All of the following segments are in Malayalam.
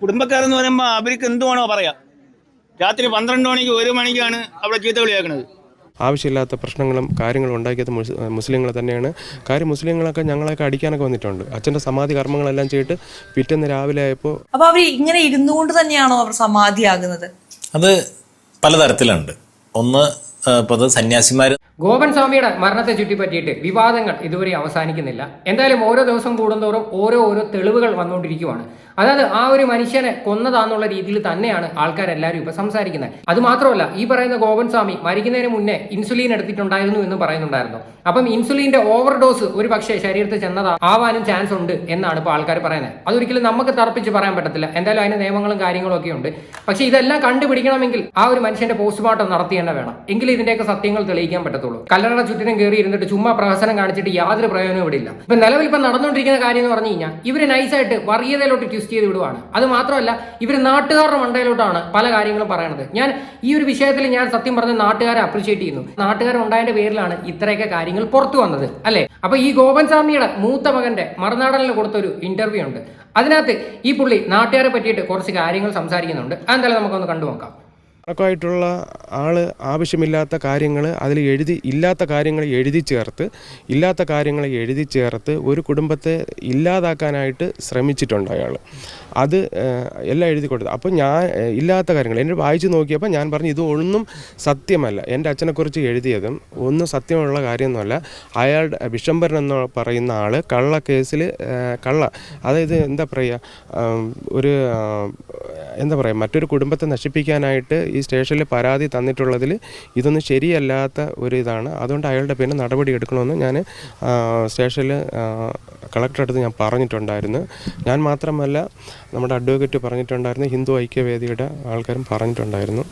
കുടുംബക്കാരെന്ന് പറയുമ്പോൾ അവർക്ക് എന്ത് വേണോ പറയാം. രാത്രി പന്ത്രണ്ട് മണിക്ക് ഒരു മണിക്കാണ് അവിടെ ചീത്ത വിളിയാക്കുന്നത് ആവശ്യമില്ലാത്ത പ്രശ്നങ്ങളും കാര്യങ്ങളും ഉണ്ടാക്കിയത് മുസ് മുസ്ലിങ്ങൾ തന്നെയാണ്. കാര്യം മുസ്ലിങ്ങളൊക്കെ ഞങ്ങളൊക്കെ അടിക്കാനൊക്കെ വന്നിട്ടുണ്ട്. അച്ഛന്റെ സമാധി കർമ്മങ്ങളെല്ലാം ചെയ്തിട്ട് പിറ്റേന്ന് രാവിലെ ആയപ്പോൾ അപ്പൊ അവർ ഇങ്ങനെ ഇരുന്നുകൊണ്ട് തന്നെയാണോ അവർ സമാധിയാകുന്നത്? അത് പലതരത്തിലുണ്ട്. ഒന്ന് ഇപ്പോൾ അത് സന്യാസിമാർ ഗോപൻ സ്വാമിയുടെ മരണത്തെ ചുറ്റിപ്പറ്റിയിട്ട് വിവാദങ്ങൾ ഇതുവരെ അവസാനിക്കുന്നില്ല. എന്തായാലും ഓരോ ദിവസം കൂടുന്തോറും ഓരോ ഓരോ തെളിവുകൾ വന്നുകൊണ്ടിരിക്കുവാണ്. അതായത് ആ ഒരു മനുഷ്യനെ കൊന്നതാന്നുള്ള രീതിയിൽ തന്നെയാണ് ആൾക്കാരെല്ലാവരും ഇപ്പൊ സംസാരിക്കുന്നത്. അത് മാത്രമല്ല ഈ പറയുന്ന ഗോപൻ സ്വാമി മരിക്കുന്നതിന് മുന്നേ ഇൻസുലിൻ എടുത്തിട്ടുണ്ടായിരുന്നു എന്ന് പറയുന്നുണ്ടായിരുന്നു. അപ്പം ഇൻസുലിന്റെ ഓവർഡോസ് ഒരു പക്ഷേ ശരീരത്തിൽ ചെന്നതാ ആവാനും ചാൻസ് ഉണ്ട് എന്നാണ് ഇപ്പോൾ ആൾക്കാർ പറയുന്നത്. അതൊരിക്കലും നമുക്ക് തർപ്പിച്ച് പറയാൻ പറ്റത്തില്ല. എന്തായാലും അതിന് നിയമങ്ങളും കാര്യങ്ങളും ഒക്കെ ഉണ്ട്. പക്ഷെ ഇതെല്ലാം കണ്ടുപിടിക്കണമെങ്കിൽ ആ ഒരു മനുഷ്യന്റെ പോസ്റ്റ്മോർട്ടം നടത്തി തന്നെ വേണം. എങ്കിലും ഇതിന്റെയൊക്കെ സത്യങ്ങൾ തെളിയിക്കാൻ പറ്റത്തുള്ളൂ. കല്ലറ ചുറ്റിനും കയറി ഇരുന്നിട്ട് ചുമ്മാ പ്രഹസനം കാണിച്ചിട്ട് യാതൊരു പ്രയോജനവും ഇവിടെ ഇല്ല ഇപ്പൊ നിലവിൽ ഇപ്പൊ നടന്നുകൊണ്ടിരിക്കുന്ന കാര്യം എന്ന് പറഞ്ഞു കഴിഞ്ഞാൽ ഇവർ നൈസായിട്ട് വർഗീയതയിലോട്ട് ട്വിസ്റ്റ് ചെയ്ത് വിടുവാണ്. അത് മാത്രമല്ല ഇവർ നാട്ടുകാരുടെ മണ്ടയിലോട്ടാണ് പല കാര്യങ്ങളും പറയണത്. ഞാൻ ഈ ഒരു വിഷയത്തിൽ ഞാൻ സത്യം പറഞ്ഞ നാട്ടുകാരെ അപ്രീഷിയേറ്റ് ചെയ്യുന്നു. നാട്ടുകാർ ഉണ്ടായതിന്റെ പേരിലാണ് ഇത്രയൊക്കെ കാര്യങ്ങൾ പുറത്തു വന്നത് അല്ലെ? അപ്പൊ ഈ ഗോപൻ സ്വാമിയുടെ മൂത്ത മകന്റെ മറുനാടനിൽ കൊടുത്തൊരു ഇന്റർവ്യൂ ഉണ്ട്. അതിനകത്ത് ഈ പുള്ളി നാട്ടുകാരെ പറ്റിയിട്ട് കുറച്ച് കാര്യങ്ങൾ സംസാരിക്കുന്നുണ്ട്. അതെന്തായാലും നമുക്കൊന്ന് കണ്ടു നോക്കാം അടക്കമായിട്ടുള്ള ആൾ ആവശ്യമില്ലാത്ത കാര്യങ്ങൾ അതിൽ എഴുതി ഇല്ലാത്ത കാര്യങ്ങൾ എഴുതി ചേർത്ത് ഇല്ലാത്ത കാര്യങ്ങൾ എഴുതി ചേർത്ത് ഒരു കുടുംബത്തെ ഇല്ലാതാക്കാനായിട്ട് ശ്രമിച്ചിട്ടുണ്ട് അയാൾ അത് എല്ലാം എഴുതി കൊടുത്തു അപ്പോൾ ഞാൻ ഇല്ലാത്ത കാര്യങ്ങൾ. എന്നെ വായിച്ചു നോക്കിയപ്പോൾ ഞാൻ പറഞ്ഞു ഇത് ഒന്നും സത്യമല്ല എന്റെ അച്ഛനെക്കുറിച്ച് എഴുതിയതും ഒന്നും സത്യമുള്ള കാര്യമൊന്നുമല്ല. അയാളുടെ വിശംബരൻ എന്ന് പറയുന്ന ആൾ കള്ള കേസിൽ കള്ള. അതായത് എന്താ പറയുക ഒരു എന്താ പറയുക മറ്റൊരു കുടുംബത്തെ നശിപ്പിക്കാനായിട്ട് ഈ സ്റ്റേഷനിൽ പരാതി തന്നിട്ടുള്ളതിൽ ഇതൊന്നും ശരിയല്ലാത്ത ഒരു ഇതാണ്. അതുകൊണ്ട് അയാളുടെ പേരിൽ നടപടി എടുക്കണമെന്ന് ഞാൻ സ്റ്റേഷനിൽ കളക്ടർ അടുത്ത് ഞാൻ പറഞ്ഞിട്ടുണ്ടായിരുന്നു. ഞാൻ മാത്രമല്ല നമ്മുടെ അഡ്വക്കേറ്റ് പറഞ്ഞിട്ടുണ്ടായിരുന്നു ഹിന്ദു ഐക്യവേദിയുടെ ആൾക്കാരും പറഞ്ഞിട്ടുണ്ടായിരുന്നു.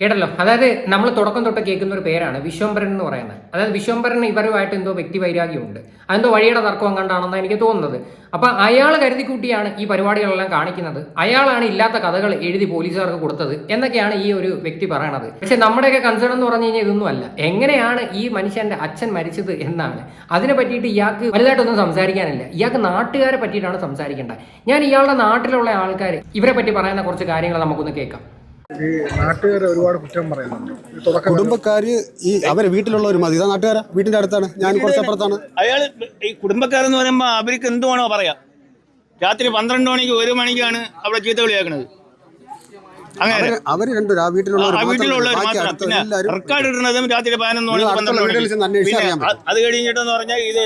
കേട്ടല്ലോ? അതായത് നമ്മൾ തുടക്കം തൊട്ട് കേൾക്കുന്ന ഒരു പേരാണ് വിശ്വംഭരൻ എന്ന് പറയുന്നത്. അതായത് വിശ്വംഭരൻ ഇവരുമായിട്ട് എന്തോ വ്യക്തി വൈരാഗ്യമുണ്ട്. അതെന്തോ വഴിയുടെ തർക്കം കണ്ടാണെന്നാണ് എനിക്ക് തോന്നുന്നത്. അപ്പൊ അയാൾ കരുതിക്കൂട്ടിയാണ് ഈ പരിപാടികളെല്ലാം കാണിക്കുന്നത്. അയാളാണ് ഇല്ലാത്ത കഥകൾ എഴുതി പോലീസുകാർക്ക് കൊടുത്തത് എന്നൊക്കെയാണ് ഈ ഒരു വ്യക്തി പറയണത്. പക്ഷെ നമ്മുടെയൊക്കെ കൺസേൺ എന്ന് പറഞ്ഞു കഴിഞ്ഞാൽ ഇതൊന്നും അല്ല. എങ്ങനെയാണ് ഈ മനുഷ്യന്റെ അച്ഛൻ മരിച്ചത് എന്നാണ്. അതിനെ പറ്റിയിട്ട് ഇയാൾക്ക് വലുതായിട്ടൊന്നും സംസാരിക്കാനില്ല. ഇയാൾക്ക് നാട്ടുകാരെ പറ്റിയിട്ടാണ് സംസാരിക്കേണ്ടത്. ഞാൻ ഇയാളുടെ നാട്ടിലുള്ള ആൾക്കാർ ഇവരെ പറ്റി പറയുന്ന കുറച്ച് കാര്യങ്ങൾ നമുക്കൊന്ന് കേൾക്കാം. ഈ നാട്ടുകാർ ഒരുപാട് കുറ്റം പറയുന്നുണ്ട്. കുടുംബക്കാര് ഈ അവരെ വീട്ടിലുള്ളവർ മതി. ഇതാ നാട്ടുകാരാ. വീട്ടിന്റെ അടുത്താണ്. ഞാൻ കുറച്ചപ്പുറത്താണ് അയാൾ ഈ കുടുംബക്കാരെന്ന് പറയുമ്പോൾ അവർക്ക് എന്ത് പറയാ പറയാം. രാത്രി പന്ത്രണ്ട് മണിക്ക് ഒരു മണിക്കാണ് അവിടെ ചീത്ത വിളിയാക്കുന്നത് അങ്ങനെ. അവർ രണ്ടു ആ വീട്ടിലുള്ളവർ റെക്കോർഡ് ഇടുന്നതും രാത്രി പതിനൊന്ന് പന്ത്രണ്ട് അത് കഴിഞ്ഞിട്ടെന്ന് പറഞ്ഞാൽ ഇത്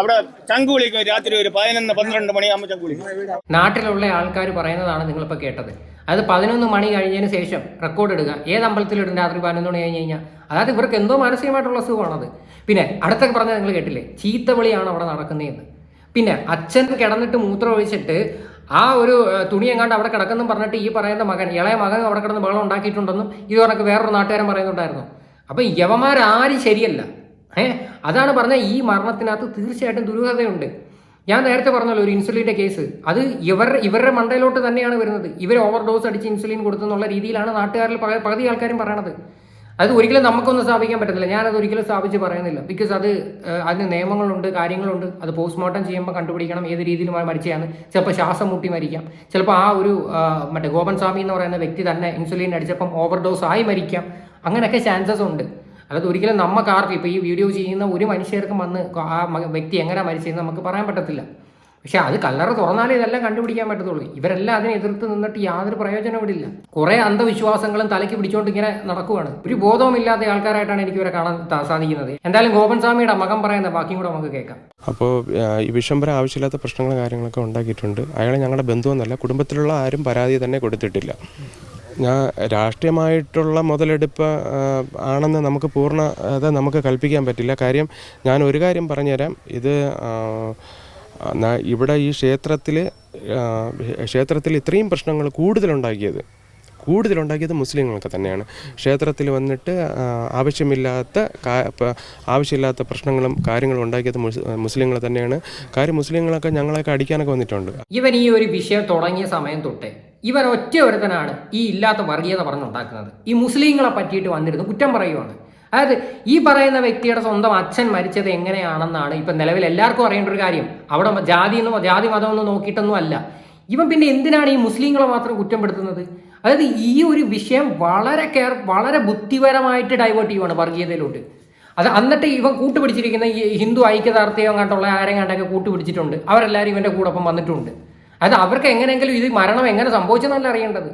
അവിടെ ചങ്ക് വിളിക്കും. രാത്രി ഒരു പതിനൊന്ന് പന്ത്രണ്ട് മണിയാകുമ്പോൾ ചങ്ക് വിളിക്കും. നാട്ടിലുള്ള ആൾക്കാർ പറയുന്നതാണ് നിങ്ങളിപ്പോൾ കേട്ടത്. അത് പതിനൊന്ന് മണി കഴിഞ്ഞതിന് ശേഷം റെക്കോർഡ് ഇടുക. ഏത് അമ്പലത്തിലിടും രാത്രി പതിനൊന്ന് മണി കഴിഞ്ഞ് കഴിഞ്ഞാൽ. അതായത് ഇവർക്ക് എന്തോ മാനസികമായിട്ടുള്ള അസുഖമാണത്. പിന്നെ അടുത്തൊക്കെ പറഞ്ഞാൽ നിങ്ങൾ കേട്ടില്ലേ? ചീത്തവിളിയാണ് അവിടെ നടക്കുന്നതെന്ന്. പിന്നെ അച്ഛൻ കിടന്നിട്ട് മൂത്രം ഒഴിച്ചിട്ട് ആ ഒരു തുണി എങ്ങാണ്ട് അവിടെ കിടക്കുന്നു പറഞ്ഞിട്ട് ഈ പറയുന്ന മകൻ ഇളയ മകൻ അവിടെ കിടന്ന് ബഹളം ഉണ്ടാക്കിയിട്ടുണ്ടെന്നും ഇത് കണക്ക് വേറൊരു നാട്ടുകാരൻ പറയുന്നുണ്ടായിരുന്നു. അപ്പം യവന്മാരാരും ശരിയല്ല. ഏഹ് അതാണ് പറഞ്ഞ ഈ മരണത്തിനകത്ത് തീർച്ചയായിട്ടും ദുരൂഹതയുണ്ട്. ഞാൻ നേരത്തെ പറഞ്ഞല്ലോ ഒരു ഇൻസുലിന്റെ കേസ്. അത് ഇവർ ഇവരുടെ മണ്ടയിലോട്ട് തന്നെയാണ് വരുന്നത്. ഇവർ ഓവർ ഡോസ് അടിച്ച് ഇൻസുലിൻ കൊടുത്തെന്നുള്ള രീതിയിലാണ് നാട്ടുകാരിൽ പക- പകുതി ആൾക്കാരും പറയണത്. അത് ഒരിക്കലും നമുക്കൊന്നും സ്ഥാപിക്കാൻ പറ്റത്തില്ല. ഞാനത് ഒരിക്കലും സ്ഥാപിച്ച് പറയുന്നില്ല. ബിക്കോസ് അത് അതിന് നിയമങ്ങളുണ്ട് കാര്യങ്ങളുണ്ട്. അത് പോസ്റ്റ്മോർട്ടം ചെയ്യുമ്പോൾ കണ്ടുപിടിക്കണം ഏത് രീതിയിൽ മരിച്ചതാണ് ചിലപ്പോൾ ശ്വാസം മുട്ടി മരിക്കാം. ചിലപ്പോൾ ആ ഒരു മറ്റേ ഗോപൻ സ്വാമി എന്ന് പറയുന്ന വ്യക്തി തന്നെ ഇൻസുലിൻ അടിച്ചപ്പം ഓവർ ഡോസ് ആയി മരിക്കാം. അങ്ങനെയൊക്കെ ചാൻസസ് ഉണ്ട്. അതായത് ഒരിക്കലും നമുക്ക് ആർക്കും ഇപ്പോൾ ഈ വീഡിയോ ചെയ്യുന്ന ഒരു മനുഷ്യർക്കും വന്ന് ആ വ്യക്തി എങ്ങനെ മരിച്ചതെന്ന് നമുക്ക് പറയാൻ പറ്റത്തില്ല. പക്ഷെ അത് കല്ലറ തുറന്നാലേ ഇതെല്ലാം കണ്ടുപിടിക്കാൻ പറ്റത്തുള്ളൂ. ഇവരെല്ലാം അതിനെ എതിർത്ത് നിന്നിട്ട് യാതൊരു പ്രയോജനം ഇവിടെ ഇല്ല കുറെ അന്ധവിശ്വാസങ്ങളും തലയ്ക്ക് പിടിച്ചോണ്ട് ഇങ്ങനെ നടക്കുവാണ്. ഒരു ബോധവുമില്ലാത്ത ആൾക്കാരായിട്ടാണ് എനിക്ക് ഇവരെ കാണാൻ സാധിക്കുന്നത്. എന്തായാലും ഗോപൻ സ്വാമിയുടെ മകൻ പറയുന്ന ബാക്കിയും കൂടെ നമുക്ക് കേൾക്കാം. അപ്പോൾ ഈ വിശ്വംബര ആവശ്യമില്ലാത്ത പ്രശ്നങ്ങളും കാര്യങ്ങളൊക്കെ ഉണ്ടാക്കിയിട്ടുണ്ട്. അയാളെ ഞങ്ങളുടെ ബന്ധുവെന്നല്ല കുടുംബത്തിലുള്ള ആരും പരാതി തന്നെ കൊടുത്തിട്ടില്ല. ഞാൻ രാഷ്ട്രീയമായിട്ടുള്ള മുതലെടുപ്പ് ആണെന്ന് നമുക്ക് പൂർണ അത് നമുക്ക് കൽപ്പിക്കാൻ പറ്റില്ല. കാര്യം ഞാൻ ഒരു കാര്യം പറഞ്ഞുതരാം. ഇത് ഇവിടെ ഈ ക്ഷേത്രത്തിൽ ക്ഷേത്രത്തിൽ ഇത്രയും പ്രശ്നങ്ങൾ കൂടുതലുണ്ടാക്കിയത് കൂടുതലുണ്ടാക്കിയത് മുസ്ലിങ്ങൾക്ക് തന്നെയാണ്. ക്ഷേത്രത്തിൽ വന്നിട്ട് ആവശ്യമില്ലാത്ത ആവശ്യമില്ലാത്ത പ്രശ്നങ്ങളും കാര്യങ്ങളും ഉണ്ടാക്കിയത് മുസ് മുസ്ലിങ്ങൾ തന്നെയാണ്. കാര്യം മുസ്ലിങ്ങളൊക്കെ ഞങ്ങളെയൊക്കെ അടിക്കാനൊക്കെ വന്നിട്ടുണ്ട്. ഇവൻ ഈ ഒരു വിഷയം തുടങ്ങിയ സമയം തൊട്ടേ ഇവൻ ഒറ്റ ഒരുത്തനാണ് ഈ ഇല്ലാത്ത വർഗീയത പറഞ്ഞുണ്ടാക്കുന്നത്. ഈ മുസ്ലിങ്ങളെ പറ്റിയിട്ട് വന്നിരുന്നു കുറ്റം പറയുവാണ്. അതായത് ഈ പറയുന്ന വ്യക്തിയുടെ സ്വന്തം അച്ഛൻ മരിച്ചത് എങ്ങനെയാണെന്നാണ് ഇപ്പം നിലവിൽ എല്ലാവർക്കും അറിയേണ്ട ഒരു കാര്യം. അവിടെ ജാതി എന്നോ ജാതി മതമൊന്നും നോക്കിയിട്ടൊന്നും അല്ല. ഇവൻ പിന്നെ എന്തിനാണ് ഈ മുസ്ലിങ്ങളെ മാത്രം കുറ്റപ്പെടുത്തുന്നത്? അതായത് ഈ ഒരു വിഷയം വളരെ കെയർ വളരെ ബുദ്ധിപരമായിട്ട് ഡൈവേർട്ട് ചെയ്യുവാണ് വർഗീയതയിലോട്ട്. അത് എന്നിട്ട് ഇവൻ കൂട്ടുപിടിച്ചിരിക്കുന്ന ഈ ഹിന്ദു ഐക്യദാർഢ്യം കണ്ടുള്ള ആരെയും കണ്ടൊക്കെ കൂട്ടുപിടിച്ചിട്ടുണ്ട്. അവരെല്ലാവരും ഇവന്റെ കൂടൊപ്പം വന്നിട്ടുണ്ട്. അത് അവർക്ക് എങ്ങനെയെങ്കിലും ഇത് മരണം എങ്ങനെ സംഭവിച്ചെന്നല്ല അറിയേണ്ടത്.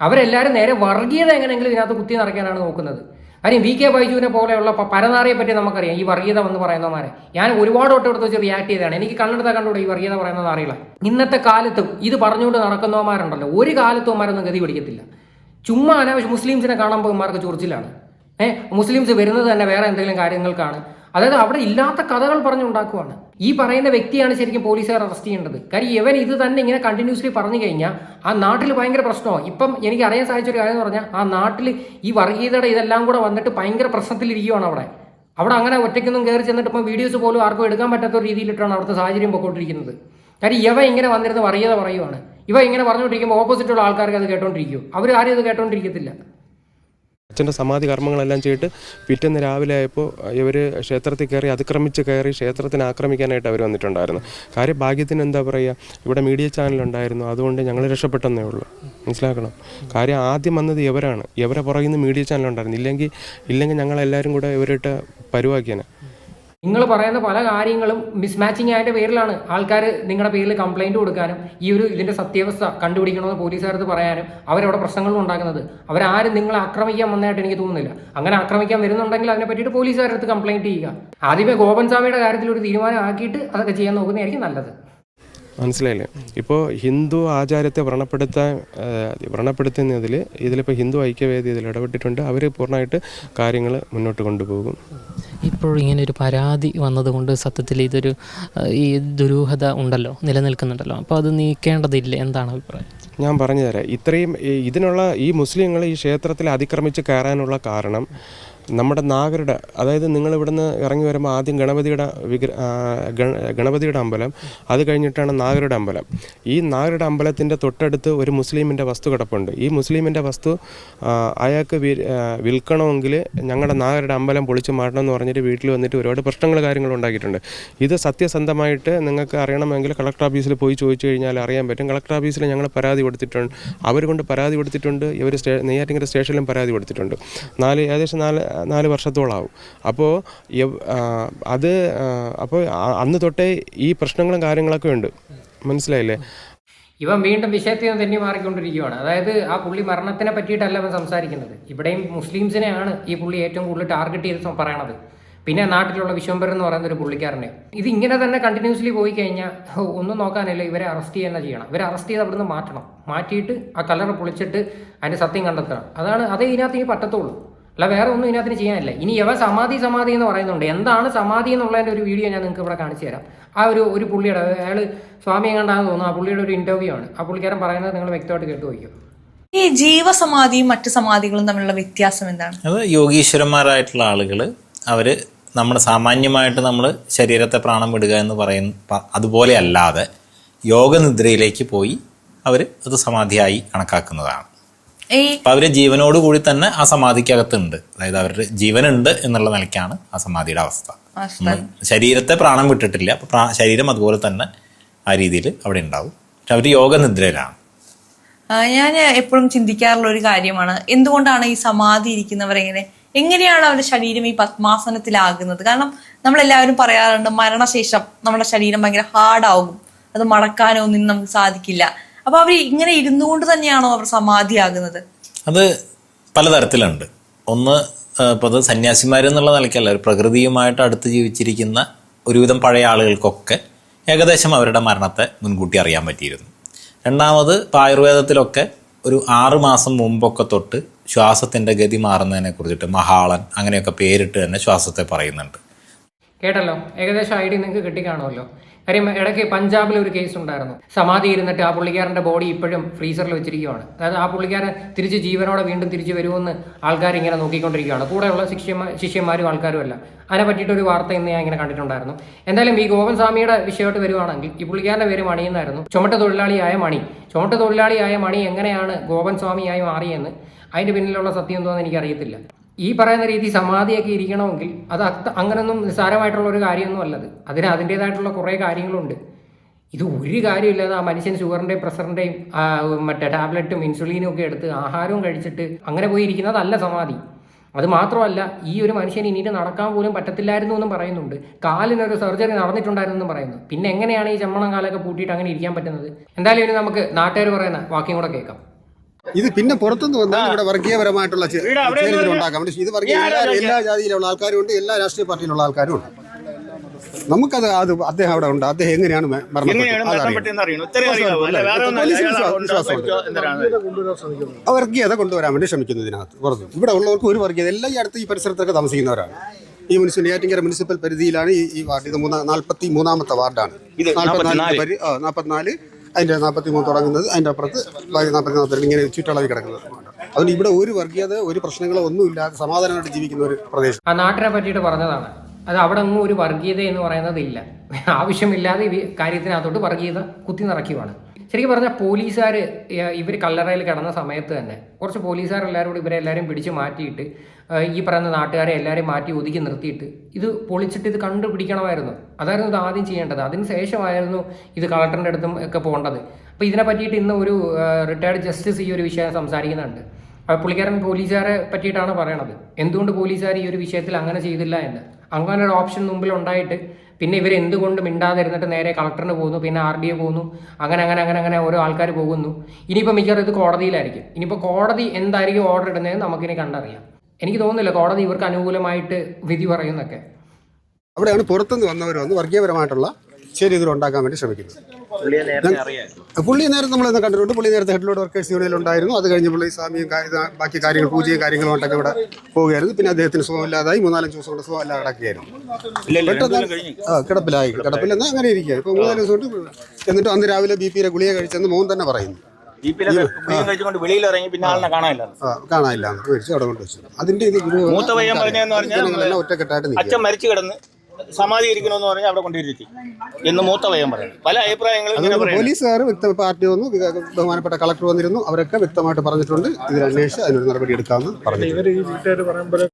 അവരെല്ലാവരും നേരെ വർഗീയത എങ്ങനെയെങ്കിലും ഇതിനകത്ത് കുത്തി നിറയ്ക്കാനാണ് നോക്കുന്നത്. കാര്യം വി കെ ബൈജുവിനെ പോലെയുള്ള പരനാറിയെ പറ്റി നമുക്കറിയാം ഈ വർഗീയത എന്ന് പറയുന്നവന്മാരെ. ഞാൻ ഒരുപാട് വട്ടം എടുത്ത് വെച്ച് റിയാക്ട് ചെയ്തതാണ്. എനിക്ക് കണ്ണെടുത്ത കണ്ടുകൂടെ ഈ വർഗീയത പറയുന്നത് അറിയില്ല. ഇന്നത്തെ കാലത്തും ഇത് പറഞ്ഞുകൊണ്ട് നടക്കുന്നവന്മാരുണ്ടല്ലോ. ഒരു കാലത്തും അവന്മാരൊന്നും ഗതി പിടിക്കത്തില്ല. ചുമ്മാ അനാവശ്യം മുസ്ലിംസിനെ കാണുമ്പോൾ പോകുമാർക്ക് ചൊറിച്ചിലാണ്. ഏഹ് മുസ്ലിംസ് വരുന്നത് തന്നെ വേറെ എന്തെങ്കിലും കാര്യങ്ങൾക്കാണ്. അതായത് അവിടെ ഇല്ലാത്ത കഥകൾ പറഞ്ഞുണ്ടാക്കുവാണ്. ഈ പറയുന്ന വ്യക്തിയാണ് ശരിക്കും പോലീസുകാർ അറസ്റ്റ് ചെയ്യേണ്ടത്. കാര്യം ഇവൻ ഇത് തന്നെ ഇങ്ങനെ കണ്ടിന്യൂസ്ലി പറഞ്ഞു കഴിഞ്ഞാൽ ആ നാട്ടിൽ ഭയങ്കര പ്രശ്നമാണ് ഇപ്പം എനിക്ക് അറിയാൻ സാധിച്ച ഒരു കാര്യം എന്ന് പറഞ്ഞാൽ ആ നാട്ടിൽ ഈ വർഗീയതയുടെ ഇതെല്ലാം കൂടെ വന്നിട്ട് ഭയങ്കര പ്രശ്നത്തിലിരിക്കുകയാണ് അവിടെ. അവിടെ അങ്ങനെ ഒറ്റയ്ക്കൊന്നും കയറി ചെന്നിട്ട് ഇപ്പം വീഡിയോസ് പോലും ആർക്കും എടുക്കാൻ പറ്റാത്ത ഒരു രീതിയിലിട്ടാണ് അവിടുത്തെ സാഹചര്യം പൊക്കോണ്ടിരിക്കുന്നത്. കാര്യം ഇവ ഇങ്ങനെ വന്നിരുന്ന് വർഗീയത പറയുവാണ്. ഇവ ഇങ്ങനെ പറഞ്ഞുകൊണ്ടിരിക്കുമ്പോൾ ഓപ്പോസിറ്റുള്ള ആൾക്കാർക്ക് അത് കേട്ടോണ്ടിരിക്കും. അവർ ആരും അത് കേട്ടോണ്ടിരിക്കത്തില്ല. അച്ഛന്റെ സമാധി കർമ്മങ്ങളെല്ലാം ചെയ്തിട്ട് പിറ്റേന്ന് രാവിലെ ആയപ്പോൾ ഇവർ ക്ഷേത്രത്തിൽ കയറി അതിക്രമിച്ച് കയറി ക്ഷേത്രത്തിനെ ആക്രമിക്കാനായിട്ട് അവർ വന്നിട്ടുണ്ടായിരുന്നു. കാര്യം ഭാഗ്യത്തിന് എന്താ പറയുക ഇവിടെ മീഡിയ ചാനലുണ്ടായിരുന്നു. അതുകൊണ്ട് ഞങ്ങൾ രക്ഷപ്പെട്ടെന്നേ ഉള്ളൂ. മനസ്സിലാക്കണം? കാര്യം ആദ്യം വന്നത് ഇവരാണ്. ഇവരെ പുറകിൽ നിന്ന് മീഡിയ ചാനലുണ്ടായിരുന്നു. ഇല്ലെങ്കിൽ ഇല്ലെങ്കിൽ ഞങ്ങളെല്ലാവരും കൂടെ ഇവരിട്ട് പരുവാക്കിയാണ് നിങ്ങൾ പറയുന്ന പല കാര്യങ്ങളും മിസ്മാച്ചിങ് ആയിട്ട് പേരിലാണ് ആൾക്കാർ നിങ്ങളുടെ പേരിൽ കംപ്ലൈന്റ് കൊടുക്കാനും ഈ ഒരു ഇതിന്റെ സത്യാവസ്ഥ കണ്ടുപിടിക്കണമെന്ന് പോലീസുകാരത്ത് പറയാനും അവരവിടെ പ്രശ്നങ്ങളും ഉണ്ടാക്കുന്നത്. അവരാരും നിങ്ങളെ ആക്രമിക്കാൻ വന്നതായിട്ട് എനിക്ക് തോന്നുന്നില്ല. അങ്ങനെ ആക്രമിക്കാൻ വരുന്നുണ്ടെങ്കിൽ അതിനെ പറ്റിയിട്ട് പോലീസുകാരടുത്ത് കംപ്ലൈന്റ് ചെയ്യുക. ആദ്യമേ ഗോപൻ സ്വാമിയുടെ കാര്യത്തിൽ ഒരു തീരുമാനം ആക്കിയിട്ട് അതൊക്കെ ചെയ്യാൻ നോക്കുന്നതായിരിക്കും നല്ലത്. മനസ്സിലായില്ലേ? ഇപ്പോൾ ഹിന്ദു ആചാരത്തെ വ്രണപ്പെടുത്താൻ വ്രണപ്പെടുത്തുന്നതിൽ ഇതിലിപ്പോൾ ഹിന്ദു ഐക്യവേദി ഇതിൽ ഇടപെട്ടിട്ടുണ്ട്. അവർ പൂർണമായിട്ട് കാര്യങ്ങൾ മുന്നോട്ട് കൊണ്ടുപോകും. ഇപ്പോൾ ഇങ്ങനെ ഒരു പരാതി വന്നതുകൊണ്ട് സത്യത്തിൽ ഇതൊരു ഈ ദുരൂഹത ഉണ്ടല്ലോ നിലനിൽക്കുന്നുണ്ടല്ലോ. അപ്പോൾ അത് നീക്കേണ്ടതില്ലേ? എന്താണ് അഭിപ്രായം? ഞാൻ പറഞ്ഞു തരാം ഇത്രയും ഇതിനുള്ള ഈ മുസ്ലിങ്ങൾ ഈ ക്ഷേത്രത്തിൽ അതിക്രമിച്ച് കയറാനുള്ള കാരണം നമ്മുടെ നാഗരുടെ അതായത് നിങ്ങൾ ഇവിടുന്ന് ഇറങ്ങി വരുമ്പോൾ ആദ്യം ഗണപതിയുടെ വിഗ്ര ഗണപതിയുടെ അമ്പലം അത് കഴിഞ്ഞിട്ടാണ് നാഗരുടെ അമ്പലം. ഈ നാഗരുടെ അമ്പലത്തിന്റെ തൊട്ടടുത്ത് ഒരു മുസ്ലിമിന്റെ വസ്തു കിടപ്പുണ്ട്. ഈ മുസ്ലിമിന്റെ വസ്തു അയാൾക്ക് വിൽക്കണമെങ്കിൽ ഞങ്ങളുടെ നാഗരുടെ അമ്പലം പൊളിച്ച് മാറ്റണം എന്ന് പറഞ്ഞിട്ട് വീട്ടിൽ വന്നിട്ട് ഒരുപാട് പ്രശ്നങ്ങൾ കാര്യങ്ങൾ ഉണ്ടാക്കിയിട്ടുണ്ട്. ഇത് സത്യസന്ധമായിട്ട് നിങ്ങൾക്ക് അറിയണമെങ്കിൽ കളക്ടർ ഓഫീസിൽ പോയി ചോദിച്ചു കഴിഞ്ഞാൽ അറിയാൻ പറ്റും. കളക്ടർ ഓഫീസിൽ ഞങ്ങൾ പരാതി കൊടുത്തിട്ടുണ്ട്. അവർ കൊണ്ട് പരാതി കൊടുത്തിട്ടുണ്ട്. ഇവർ സ്റ്റേ നെയ്യാറ്റിങ്കര സ്റ്റേഷനിലും പരാതി കൊടുത്തിട്ടുണ്ട്. നാല് ഏകദേശം നാല് നാല് വർഷത്തോളാവും. അപ്പോൾ അത് അപ്പോൾ അന്ന് തൊട്ടേ ഈ പ്രശ്നങ്ങളും കാര്യങ്ങളൊക്കെ ഉണ്ട്. മനസ്സിലായില്ലേ? ഇവൻ വീണ്ടും വിഷയത്തിൽ നിന്ന് തന്നെ മാറിക്കൊണ്ടിരിക്കുകയാണ് അതായത് ആ പുള്ളി മരണത്തിനെ പറ്റിയിട്ടല്ല ഇവൻ സംസാരിക്കുന്നത്. ഇവിടെയും മുസ്ലിംസിനെയാണ് ഈ പുള്ളി ഏറ്റവും കൂടുതൽ ടാർഗറ്റ് ചെയ്ത് പറയണത്. പിന്നെ നാട്ടിലുള്ള വിശ്വംബരൻ എന്ന് പറയുന്ന ഒരു പുള്ളിക്കാരനെ. ഇത് ഇങ്ങനെ തന്നെ കണ്ടിന്യൂസ്ലി പോയി കഴിഞ്ഞാൽ ഒന്നും നോക്കാനില്ല ഇവരെ അറസ്റ്റ് ചെയ്യുന്ന ചെയ്യണം. ഇവരെ അറസ്റ്റ് ചെയ്ത് അവിടുന്ന് മാറ്റണം. മാറ്റിയിട്ട് ആ കലർ പൊളിച്ചിട്ട് അതിന്റെ സത്യം കണ്ടെത്തണം. അതാണ് അതേ ഇതിനകത്ത് ഇനി പറ്റത്തുള്ളൂ. അല്ല വേറെ ഒന്നും ഇതിനകത്തിന് ചെയ്യാനില്ല. ഇനി യവ സമാധി സമാധി എന്ന് പറയുന്നുണ്ട്. എന്താണ് സമാധി എന്നുള്ളതിന്റെ ഒരു വീഡിയോ ഞാൻ നിങ്ങൾക്ക് ഇവിടെ കാണിച്ചു തരാം. ആ ഒരു ഒരു പുള്ളിയുടെ അയാൾ സ്വാമി എങ്ങാണ്ടാന്ന് തോന്നുന്നു. ആ പുള്ളിയുടെ ഒരു ഇന്റർവ്യൂ ആണ്. ആ പുള്ളിക്കാരൻ പറയുന്നത് നിങ്ങൾ വ്യക്തമായിട്ട് കേട്ടു നോക്കിയോ ഈ ജീവസമാധിയും മറ്റു സമാധികളും തമ്മിലുള്ള വ്യത്യാസം എന്താണ്? അത് യോഗീശ്വരന്മാരായിട്ടുള്ള ആളുകൾ അവർ നമ്മൾ സാമാന്യമായിട്ട് നമ്മൾ ശരീരത്തെ പ്രാണം വിടുക എന്ന് പറയുന്ന അതുപോലെ അല്ലാതെ യോഗനിദ്രയിലേക്ക് പോയി അവർ അത് സമാധിയായി കണക്കാക്കുന്നതാണ്. അപ്പം അവർ ജീവനോട് കൂടി തന്നെ ആ സമാധിക്കകത്തുണ്ട്. അതായത് അവരുടെ ജീവനുണ്ട് എന്നുള്ള നിലയ്ക്കാണ് ആ സമാധിയുടെ അവസ്ഥ. ശരീരത്തെ പ്രാണം വിട്ടിട്ടില്ല. അപ്പൊ ശരീരം അതുപോലെ തന്നെ ആ രീതിയിൽ അവിടെ ഉണ്ടാവും. പക്ഷെ അവർ യോഗനിദ്രയിലാണ്. ഞാൻ എപ്പോഴും ചിന്തിക്കാറുള്ള ഒരു കാര്യമാണ്. എന്തുകൊണ്ടാണ് ഈ സമാധി ഇരിക്കുന്നവർ എങ്ങനെ എങ്ങനെയാണ് അവരുടെ ശരീരം ഈ പത്മാസനത്തിലാകുന്നത്? കാരണം നമ്മളെല്ലാവരും പറയാറുണ്ട് മരണശേഷം നമ്മുടെ ശരീരം ഭയങ്കര ഹാർഡാകും അത് മടക്കാനോ നിന്നും നമുക്ക് സാധിക്കില്ല. അപ്പൊ അവർ ഇങ്ങനെ ഇരുന്നുകൊണ്ട് തന്നെയാണോ അവർ സമാധിയാകുന്നത്? അത് പലതരത്തിലുണ്ട്. ഒന്ന് ഇപ്പോൾ അത് സന്യാസിമാരെന്നുള്ള നിലയ്ക്കല്ല ഒരു പ്രകൃതിയുമായിട്ട് അടുത്ത് ജീവിച്ചിരിക്കുന്ന ഒരുവിധം പഴയ ആളുകൾക്കൊക്കെ ഏകദേശം അവരുടെ മരണത്തെ മുൻകൂട്ടി അറിയാൻ പറ്റിയിരുന്നു. രണ്ടാമത് ഇപ്പോൾ ആയുർവേദത്തിലൊക്കെ ഒരു ആറു മാസം മുമ്പൊക്കെ തൊട്ട് ശ്വാസത്തിന്റെ ഗതി മാറുന്നതിനെ കുറിച്ചിട്ട് മഹാളൻ അങ്ങനെയൊക്കെ പേരിട്ട് തന്നെ ശ്വാസത്തെ പറയുന്നുണ്ട്. കേട്ടല്ലോ? ഏകദേശം ഐഡിയ നിങ്ങൾക്ക് കിട്ടിക്കാണുമല്ലോ. കാര്യം ഇടയ്ക്ക് പഞ്ചാബിൽ ഒരു കേസ് ഉണ്ടായിരുന്നു. സമാധി ഇരുന്നിട്ട് ആ പുള്ളിക്കാരന്റെ ബോഡി ഇപ്പോഴും ഫ്രീസറിൽ വെച്ചിരിക്കുകയാണ് അതായത് ആ പുള്ളിക്കാരൻ തിരിച്ച് ജീവനോടെ വീണ്ടും തിരിച്ചു വരുമെന്ന് ആൾക്കാർ ഇങ്ങനെ നോക്കിക്കൊണ്ടിരിക്കുകയാണ് കൂടെയുള്ള ശിഷ്യന്മാർ ശിഷ്യന്മാരും ആൾക്കാരും അല്ല. അതിനെ പറ്റിയിട്ട് ഒരു വാർത്ത ഇന്ന് ഞാൻ ഇങ്ങനെ കണ്ടിട്ടുണ്ടായിരുന്നു. എന്തായാലും ഈ ഗോപൻ സ്വാമിയുടെ വിഷയമായിട്ട് വരുവാണെങ്കിൽ ഈ പുള്ളിക്കാരന്റെ പേര് മണി എന്നായിരുന്നു. ചുമട്ട് തൊഴിലാളിയായ മണി. ചുമട്ട് തൊഴിലാളിയായ മണി എങ്ങനെയാണ് ഗോപൻ സ്വാമിയായി മാറിയെന്ന്? അതിന്റെ പിന്നിലുള്ള സത്യം എന്തോന്ന് എനിക്കറിയത്തില്ല. ഈ പറയുന്ന രീതി സമാധിയൊക്കെ ഇരിക്കണമെങ്കിൽ അത് അങ്ങനൊന്നും നിസ്സാരമായിട്ടുള്ള ഒരു കാര്യമൊന്നും അല്ലത് അതിന് അതിന്റെതായിട്ടുള്ള കുറേ കാര്യങ്ങളുണ്ട്. ഇത് ഒരു കാര്യമില്ലാതെ ആ മനുഷ്യൻ ഷുഗറിന്റെയും പ്രഷറിന്റെയും മറ്റേ ടാബ്ലറ്റും ഇൻസുലിനും ഒക്കെ എടുത്ത് ആഹാരവും കഴിച്ചിട്ട് അങ്ങനെ പോയി ഇരിക്കുന്നതല്ല സമാധി. അത് മാത്രമല്ല ഈ ഒരു മനുഷ്യൻ ഇനിയിട്ട് നടക്കാൻ പോലും പറ്റത്തില്ലായിരുന്നു എന്നും പറയുന്നുണ്ട്. കാലിനൊരു സർജറി നടന്നിട്ടുണ്ടായിരുന്നു എന്നും പറയുന്നു. പിന്നെ എങ്ങനെയാണ് ഈ ചമ്മണം കാലൊക്കെ പൂട്ടിയിട്ട് അങ്ങനെ ഇരിക്കാൻ പറ്റുന്നത്? എന്തായാലും ഇനി നമുക്ക് നാട്ടുകാർ പറയുന്ന വാക്യം കൂടെ കേൾക്കാം. ഇത് പിന്നെ പുറത്തുനിന്ന് വന്നാൽ ഇവിടെ വർഗീയപരമായിട്ടുള്ള ഉണ്ടാക്കാം. ഇത് വർഗീയ എല്ലാ ജാതിയിലുള്ള ആൾക്കാരും ഉണ്ട് എല്ലാ രാഷ്ട്രീയ പാർട്ടിയിലുള്ള ആൾക്കാരും ഉണ്ട്. നമുക്കത് അത് അദ്ദേഹം അവിടെ ഉണ്ട്. അദ്ദേഹം എങ്ങനെയാണ് വർഗീയത കൊണ്ടുവരാൻ വേണ്ടി ശ്രമിക്കുന്നു ഇതിനകത്ത്. പുറത്ത് ഇവിടെ ഉള്ളവർക്ക് ഒരു വർഗീയത. എല്ലാ ഈ അടുത്ത് ഈ പരിസരത്തൊക്കെ താമസിക്കുന്നവരാണ്. ഈ മുനിസിപ്പൽ യാറ്റിങ്കര മുനിസിപ്പൽ പരിധിയിലാണ് ഈ വാർഡ്. ഇത് മൂന്നാ നാൽപ്പത്തി മൂന്നാമത്തെ വാർഡാണ്. നാൽപ്പത്തിനാല്. അതിന്റെ നാൽപ്പത്തി മൂന്ന് തുടങ്ങുന്നത് അതിന്റെ അപ്പുറത്ത് നാൽപ്പത്തി നാൽപ്പത്തി ഇങ്ങനെ ചുറ്റളവിൽ കിടക്കുന്നത്. അതുകൊണ്ട് ഇവിടെ ഒരു വർഗീയത ഒരു പ്രശ്നങ്ങളോ ഒന്നും ഇല്ലാതെ സമാധാനമായിട്ട് ജീവിക്കുന്ന ഒരു പ്രദേശം. ആ നാട്ടിനെ പറ്റിയിട്ട് പറഞ്ഞതാണ്. അത് അവിടെ ഒന്നും ഒരു വർഗീയത എന്ന് പറയുന്നത് ഇല്ല. ആവശ്യമില്ലാതെ കാര്യത്തിനകത്തോട്ട് വർഗീയത കുത്തി നിറയ്ക്കുവാണ്. ശരിക്കും പറഞ്ഞാൽ പോലീസുകാർ ഇവർ കല്ലറയിൽ കിടന്ന സമയത്ത് തന്നെ കുറച്ച് പോലീസുകാർ എല്ലാവരും കൂടി ഇവരെ എല്ലാവരും പിടിച്ച് മാറ്റിയിട്ട് ഈ പറയുന്ന നാട്ടുകാരെ എല്ലാവരെയും മാറ്റി ഒതുക്കി നിർത്തിയിട്ട് ഇത് പൊളിച്ചിട്ട് ഇത് കണ്ടുപിടിക്കണമായിരുന്നു. അതായിരുന്നു ഇത് ആദ്യം ചെയ്യേണ്ടത്. അതിന് ശേഷമായിരുന്നു ഇത് കളക്ടറിന്റെ അടുത്തും ഒക്കെ പോകേണ്ടത്. അപ്പോൾ ഇതിനെ പറ്റിയിട്ട് ഇന്ന് ഒരു റിട്ടയർഡ് ജസ്റ്റിസ് ഈ ഒരു വിഷയം സംസാരിക്കുന്നുണ്ട്. പുള്ളിക്കാരൻ പോലീസുകാരെ പറ്റിയിട്ടാണ് പറയണത്. എന്തുകൊണ്ട് പോലീസുകാർ ഈ ഒരു വിഷയത്തിൽ അങ്ങനെ ചെയ്തില്ല എന്ന്? അങ്ങനെ ഒരു ഓപ്ഷൻ മുമ്പിൽ ഉണ്ടായിട്ട് പിന്നെ ഇവർ എന്തുകൊണ്ട് മിണ്ടാതിരുന്നിട്ട് നേരെ കളക്ടറിന് പോകുന്നു? പിന്നെ ആർ ഡി എ പോകുന്നു? അങ്ങനെ അങ്ങനെ അങ്ങനെ അങ്ങനെ ഓരോ ആൾക്കാർ പോകുന്നു. ഇനിയിപ്പോൾ മിക്കവാറും ഇത് കോടതിയിലായിരിക്കും. ഇനിയിപ്പോൾ കോടതി എന്തായിരിക്കും ഓർഡർ ഇടുന്നതെന്ന് നമുക്കിനി കണ്ടറിയാം. എനിക്ക് തോന്നുന്നില്ല കോടതി ഇവർക്ക് അനുകൂലമായിട്ട് വിധി പറയുന്നൊക്കെ. അവിടെയാണ് പുറത്തുനിന്ന് വന്നവർ വന്ന് വർഗീയപരമായിട്ടുള്ള ചേരിതിൽ ഉണ്ടാക്കാൻ വേണ്ടി ശ്രമിക്കുന്നത്. പുള്ളി നേരത്തെ നമ്മൾ കണ്ടിട്ടുണ്ട്. പുള്ളി നേരത്തെ ഹെഡ്ലോഡ് വർക്കേഴ്സ് യൂണിയനിൽ ഉണ്ടായിരുന്നു. അത് കഴിഞ്ഞ് പുള്ളി സ്വാമിയും ബാക്കി കാര്യങ്ങൾ പൂജയും കാര്യങ്ങളുമായിട്ടൊക്കെ ഇവിടെ പോവുകയായിരുന്നു. പിന്നെ അദ്ദേഹത്തിന് സുഖമില്ലാതായി. മൂന്നാലഞ്ച് ദിവസം കൊണ്ട് സുഖമില്ലാതെ കിടക്കുകയായിരുന്നു. പെട്ടെന്ന് ആ കിടപ്പിലായി. കിടപ്പിലെന്ന് അങ്ങനെ ഇരിക്കുക ഇപ്പൊ മൂന്നാൽ ദിവസം കൊണ്ട് എന്നിട്ട് അന്ന് രാവിലെ ബി പിയുടെ ഗുളിക കഴിച്ചെന്ന് മോൻ തന്നെ പറയുന്നു. കാണാനില്ല മേടിച്ച് അവിടെ കൊണ്ട് വെച്ചു. അതിന്റെ ഇത് ഒറ്റക്കെട്ടായിട്ട് അച്ഛൻ മരിച്ചു കിടന്ന് സമാധി ഇരിക്കണമെന്ന് പറഞ്ഞാൽ അവിടെ കൊണ്ടിരുത്തി എന്ന് മൂത്ത വയം പറയുന്നു പല അഭിപ്രായങ്ങളും പോലീസുകാർ വ്യക്ത പാർട്ടി വന്നു ബഹുമാനപ്പെട്ട കളക്ടർ വന്നിരുന്നു അവരൊക്കെ വ്യക്തമായിട്ട് പറഞ്ഞിട്ടുണ്ട് ഇതിൽ അന്വേഷിച്ച് അതിനൊരു നടപടി എടുക്കാമെന്ന് പറഞ്ഞു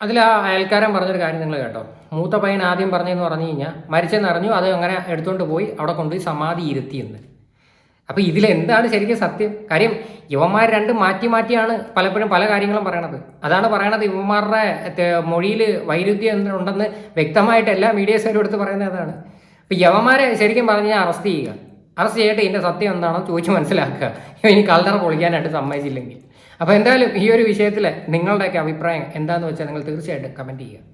അതിൽ ആ അയൽക്കാരൻ പറഞ്ഞൊരു കാര്യം നിങ്ങൾ കേട്ടോ. മൂത്ത പയ്യൻ ആദ്യം പറഞ്ഞതെന്ന് പറഞ്ഞു കഴിഞ്ഞാൽ മരിച്ചെന്നറിഞ്ഞു അത് അങ്ങനെ എടുത്തുകൊണ്ട് പോയി അവിടെ കൊണ്ടുപോയി സമാധി ഇരുത്തിയെന്ന് അപ്പോൾ ഇതിൽ എന്താണ് ശരിക്കും സത്യം? കാര്യം യുവന്മാർ രണ്ടും മാറ്റി മാറ്റിയാണ് പലപ്പോഴും പല കാര്യങ്ങളും പറയണത്. അതാണ് പറയണത് യുവന്മാരുടെ മൊഴിയിൽ വൈരുദ്ധ്യം ഉണ്ടെന്ന് വ്യക്തമായിട്ട് എല്ലാ മീഡിയസുകാരും എടുത്ത് പറയുന്നത് അതാണ്. അപ്പോൾ യവന്മാരെ ശരിക്കും പറഞ്ഞു ഞാൻ അറസ്റ്റ് ചെയ്യുക. അറസ്റ്റ് ചെയ്തിട്ട് ഇതിന്റെ സത്യം എന്താണോ ചോദിച്ചു മനസ്സിലാക്കുക. ഇനി കല്ലറ പൊളിക്കാനായിട്ട് സമ്മതിച്ചില്ലെങ്കിൽ. അപ്പോൾ എന്തായാലും ഈ ഒരു വിഷയത്തിൽ നിങ്ങളുടെയൊക്കെ അഭിപ്രായം എന്താണെന്ന് വെച്ചാൽ നിങ്ങൾ തീർച്ചയായിട്ടും കമന്റ് ചെയ്യുക.